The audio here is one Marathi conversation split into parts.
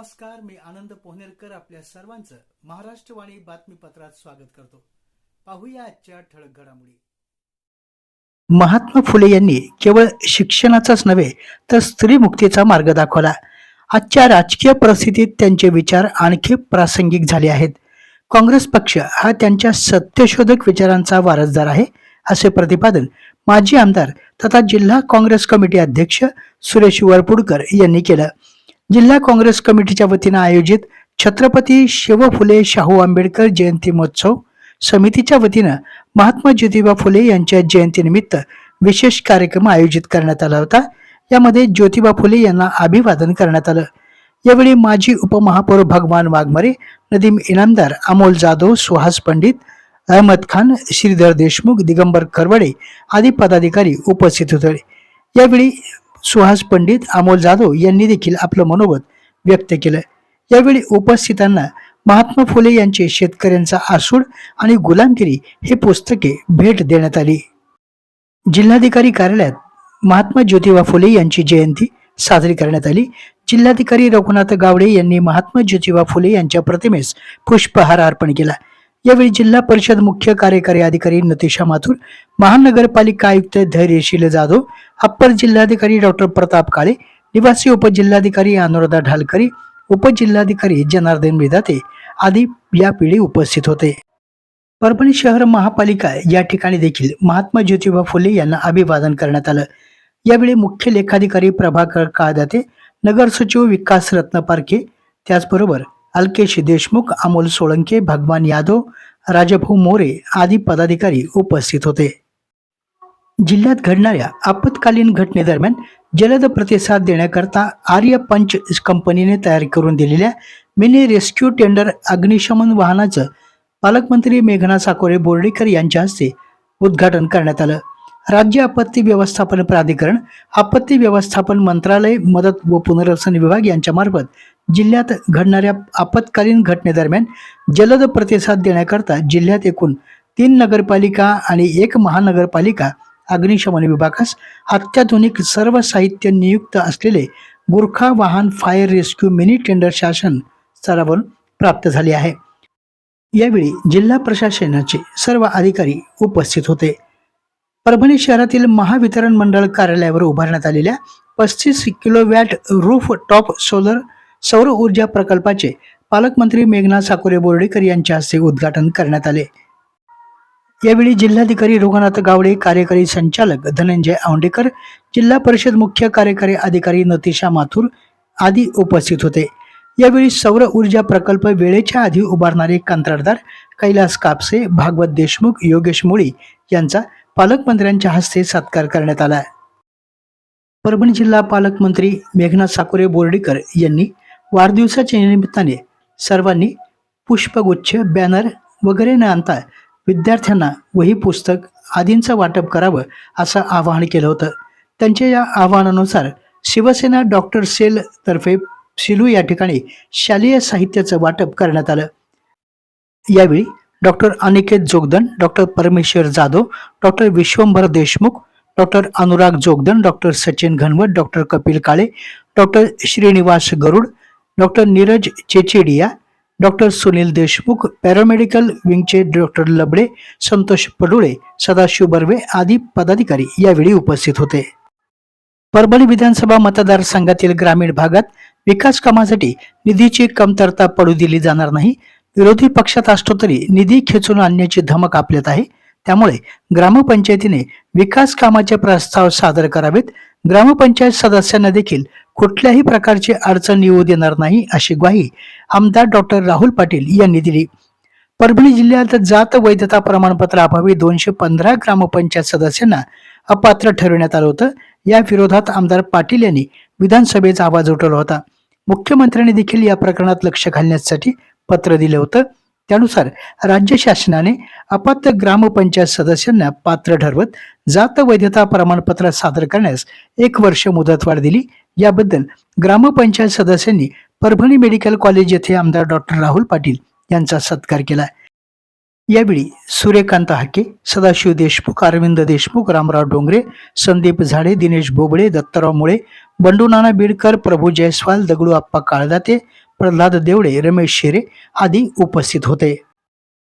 नमस्कार मी आनंद पोहनेरकर आपल्या सर्वांचं महाराष्ट्रवाणी बातमीपत्रात स्वागत करतो. पाहूया आजच्या ठळक घडामोडी. महात्मा फुले यांनी केवळ शिक्षणाचाच नव्हे तर स्त्री मुक्तीचा मार्ग दाखवला. आजच्या राजकीय परिस्थितीत त्यांचे विचार आणखी प्रासंगिक झाले आहेत. काँग्रेस पक्ष हा त्यांच्या सत्यशोधक विचारांचा वारसदार आहे असे प्रतिपादन माजी आमदार तथा जिल्हा काँग्रेस कमिटी अध्यक्ष सुरेश वरपुडकर यांनी केलं. जिल्हा काँग्रेस कमिटीच्या वतीनं आयोजित छत्रपती शिव फुले शाहू आंबेडकर जयंती महोत्सव समितीच्या वतीनं महात्मा ज्योतिबा फुले यांच्या जयंतीनिमित्त विशेष कार्यक्रम आयोजित करण्यात आला होता. यामध्ये ज्योतिबा फुले यांना अभिवादन करण्यात आलं. यावेळी माजी उपमहापौर भगवान वाघमारे नदीम इनामदार अमोल जाधव सुहास पंडित अहमद खान श्रीधर देशमुख दिगंबर करवडे आदी पदाधिकारी उपस्थित होते. यावेळी सुहास पंडित अमोल जाधव यांनी देखील आपलं मनोगत व्यक्त केलं यावेळी उपस्थितांना महात्मा फुले यांचे शेतकऱ्यांचा आसूड आणि गुलामगिरी हे पुस्तके भेट देण्यात आली. जिल्हाधिकारी कार्यालयात महात्मा ज्योतिबा फुले यांची जयंती साजरी करण्यात आली. जिल्हाधिकारी रघुनाथ गावडे यांनी महात्मा ज्योतिबा फुले यांच्या प्रतिमेस पुष्पहार अर्पण केला. यावेळी जिल्हा परिषद मुख्य कार्यकारी अधिकारी नतीशा माथुर महानगरपालिका आयुक्त धैर्यशील जाधव अप्पर जिल्हाधिकारी डॉक्टर प्रताप काळे निवासी उपजिल्हाधिकारी अनुराधा ढालकरी उपजिल्हाधिकारी जनार्दन विधाते आदी यावेळी उपस्थित होते. परभणी शहर महापालिका या ठिकाणी देखील महात्मा ज्योतिबा फुले यांना अभिवादन करण्यात आलं. यावेळी मुख्य लेखाधिकारी प्रभाकर काळदाते नगर सचिव विकास रत्न पारखे त्याचबरोबर अल्केश देशमुख अमोल सोळंके भगवान यादव राजभाऊ मोरे आदी पदाधिकारी उपस्थित होते. जिल्ह्यात घडणाऱ्या आपत्कालीन घटनेदरम्यान जलद प्रतिसाद देण्याकरता आर्य पंच कंपनीने तयार करून दिलेल्या मिनी रेस्क्यू टेंडर अग्निशमन वाहनाचं पालकमंत्री मेघना साकोरे बोर्डीकर यांच्या हस्ते उद्घाटन करण्यात आलं. राज्य आपत्ती व्यवस्थापन प्राधिकरण आपत्ती व्यवस्थापन मंत्रालय मदत व पुनर्वसन विभाग यांच्यामार्फत जिल्ह्यात घडणाऱ्या आपत्कालीन घटनेदरम्यान जलद प्रतिसाद देण्याकरता जिल्ह्यात एकूण तीन नगरपालिका आणि एक महानगरपालिका अग्निशमन विभागास अत्याधुनिक सर्व साहित्य नियुक्त असलेले गुरखा वाहन फायर रेस्क्यू मिनी टेंडर शासन स्तरावरून प्राप्त झाले आहे. यावेळी जिल्हा प्रशासनाचे सर्व अधिकारी उपस्थित होते. परभणी शहरातील महावितरण मंडळ कार्यालयावर उभारण्यात आलेल्या पस्तीस किलोवॅट रूफ टॉप सोलर सौर ऊर्जा प्रकल्पाचे पालकमंत्री मेघना साकोरे बोर्डेकर यांच्या हस्ते उद्घाटन करण्यात आले. यावेळी जिल्हाधिकारी रघुनाथ गावडे कार्यकारी संचालक धनंजय औंडेकर जिल्हा परिषद मुख्य कार्यकारी अधिकारी नतीशा माथुर आदी उपस्थित होते. यावेळी सौर ऊर्जा प्रकल्प वेळेच्या आधी उभारणारे कंत्राटदार कैलास कापसे भागवत देशमुख योगेश मुळी यांचा पालकमंत्र्यांच्या हस्ते सत्कार करण्यात आला. परभणी जिल्हा पालकमंत्री मेघनाथ साकोरे बोर्डीकर यांनी वाढदिवसाच्या निमित्ताने सर्वांनी पुष्पगुच्छ बॅनर वगैरे न आणता विद्यार्थ्यांना वही पुस्तक आदींचं वाटप करावं असं आवाहन केलं होतं. त्यांच्या या आवाहनानुसार शिवसेना डॉक्टर सेल तर्फे सिलू या ठिकाणी शालेय साहित्याचं वाटप करण्यात आलं. यावेळी doctor Aniket Jogdan doctor Parmeshwar Jadhav doctor Vishwambhar Deshmukh doctor Anurag Jogdan doctor Sachin Ghanwat doctor Kapil Kale doctor Shrinivas Garud doctor Neeraj Chechediya doctor Sunil Deshmukh paramedical विंगचे doctor Labde Santosh Padule Sadashiv Barve आदी पदाधिकारी यावेळी उपस्थित होते. परभणी विधानसभा मतदारसंघातील ग्रामीण भागात विकास कामासाठी निधीची कमतरता पडू दिली जाणार नाही. विरोधी पक्षात असतो तरी निधी खेचून आणण्याची धमक आपल्यात आहे. त्यामुळे ग्रामपंचायतीने विकास कामाचे प्रस्ताव सादर करावेत. ग्रामपंचायत सदस्यांना देखील कुठल्याही प्रकारची अडचण येऊ देणार नाही अशी ग्वाही आमदार डॉक्टर राहुल पाटील यांनी दिली. परभणी जिल्ह्यात जात वैधता प्रमाणपत्र अभावी दोनशे पंधरा ग्रामपंचायत सदस्यांना अपात्र ठरवण्यात आलं होतं. या विरोधात आमदार पाटील यांनी विधानसभेचा आवाज उठवला होता. मुख्यमंत्र्यांनी देखील या प्रकरणात लक्ष घालण्यासाठी पत्र दिलं होतं. त्यानुसार राज्य शासनाने अपात्र ग्रामपंचायत सदस्यांना पात्र ठरवत जात वैधता प्रमाणपत्र सादर करण्यास एक वर्ष मुदतवाढ दिली. याबद्दल ग्रामपंचायत सदस्यांनी परभणी मेडिकल कॉलेज येथे आमदार डॉक्टर राहुल पाटील यांचा सत्कार केला. यावेळी सूर्यकांत हाके सदाशिव देशमुख अरविंद देशमुख रामराव डोंगरे संदीप झाडे दिनेश बोबळे दत्तराव मुळे बंडू नाना बीडकर प्रभू जयस्वाल दगडू आप्पा काळदाते प्रल्हाद देवडे रमेश शेरे आदी उपस्थित होते.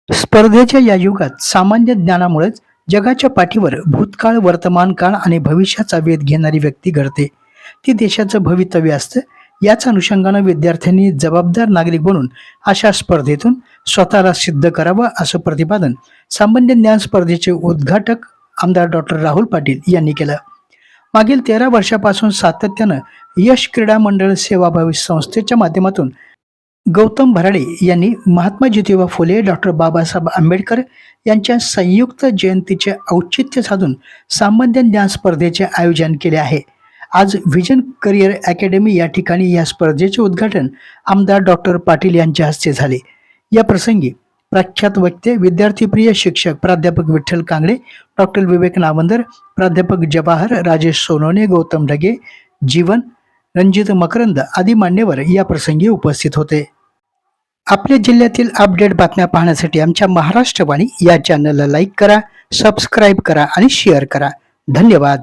स्पर्धेच्या या युगात सामान्य ज्ञानामुळेच जगाच्या पाठीवर भूतकाळ वर्तमान काळ आणि भविष्याचा वेध घेणारी व्यक्ती घडते. ती देशाचं भवितव्य असतं याच अनुषंगानं विद्यार्थ्यांनी जबाबदार नागरिक बनून अशा स्पर्धेतून स्वतःला सिद्ध करावं असं प्रतिपादन सामान्य ज्ञान स्पर्धेचे उद्घाटक आमदार डॉक्टर राहुल पाटील यांनी केलं. मागील तेरा वर्षापासून सातत्यानं यश क्रीडा मंडळ सेवाभावी संस्थेच्या माध्यमातून गौतम भराडे यांनी महात्मा ज्योतिबा फुले डॉक्टर बाबासाहेब आंबेडकर यांच्या संयुक्त जयंतीचे औचित्य साधून सामान्य ज्ञान स्पर्धेचे आयोजन केले आहे. आज व्हिजन करिअर अकॅडमी या ठिकाणी या स्पर्धेचे उद्घाटन आमदार डॉक्टर पाटील यांच्या हस्ते झाले. या प्रसंगी प्रख्यात वक्ते विद्यार्थीप्रिय शिक्षक प्राध्यापक विठ्ठल कांगडे डॉक्टर विवेक नावंदर प्राध्यापक जवाहर राजेश सोनवणे गौतम ढगे जीवन रणजित मकरंद आदी मान्यवर या प्रसंगी उपस्थित होते. आपल्या जिल्ह्यातील अपडेट बातम्या पाहण्यासाठी आमच्या महाराष्ट्रवाणी या चॅनलला लाईक करा सबस्क्राईब करा आणि शेअर करा. धन्यवाद.